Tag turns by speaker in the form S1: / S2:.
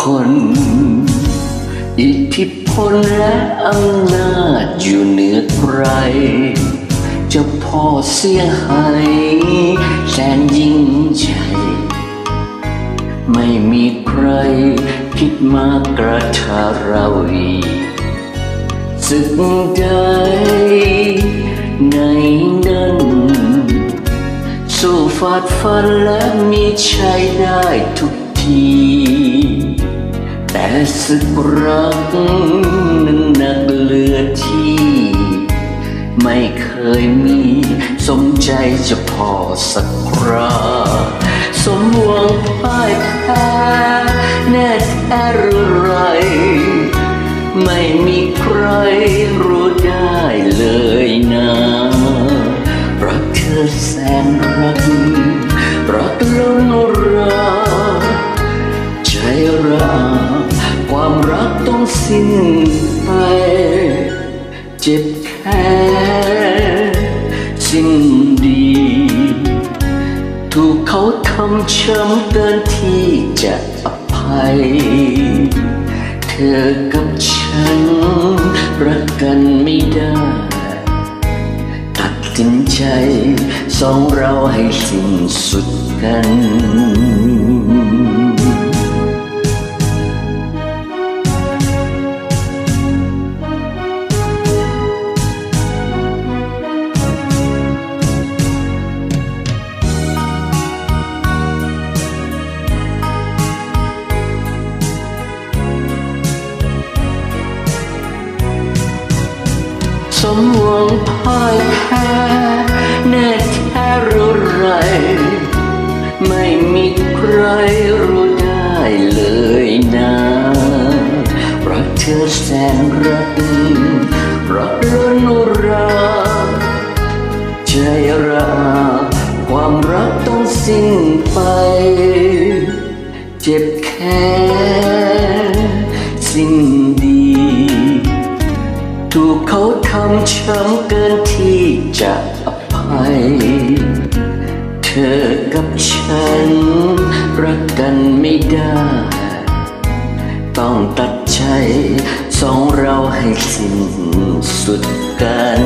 S1: คน อิทธิพลและอำนาจอยู่เหนือใคร จะพอเสียหายแสนยิ่งใหญ่ไม่มีใครคิดมากระทาเราอีสึกใดในนั้นสู้ฟาดฟันและมีชัยได้ทุกที แต่สึกรักนั้นหนักเลือที่ ไม่เคยมีสมใจจะพอสักคราสมหวังพ่ายแพ้แน่แท้หรือไร ไม่มีใคร ต้องสิ้นไป เจ็บแค่สิ้นดี ถูกเขาทำช้ำเกินที่จะอภัย เธอกับฉัน รักกันไม่ได้ ตัดสินใจ สองเราให้สิ้นสุดกัน พ่ายแพ้แน่แท้รู้ไร ไม่มีใครรู้ได้เลยนะรักเธอแสนรักรักล้นราใจราความรักต้องสิ้นไป เจ็บแค่สิ้น ถูกเขาทำช้ำเกินที่จะอภัย เธอกับฉัน รักกันไม่ได้ ต้องตัดใจสองเราให้สิ้นสุดกัน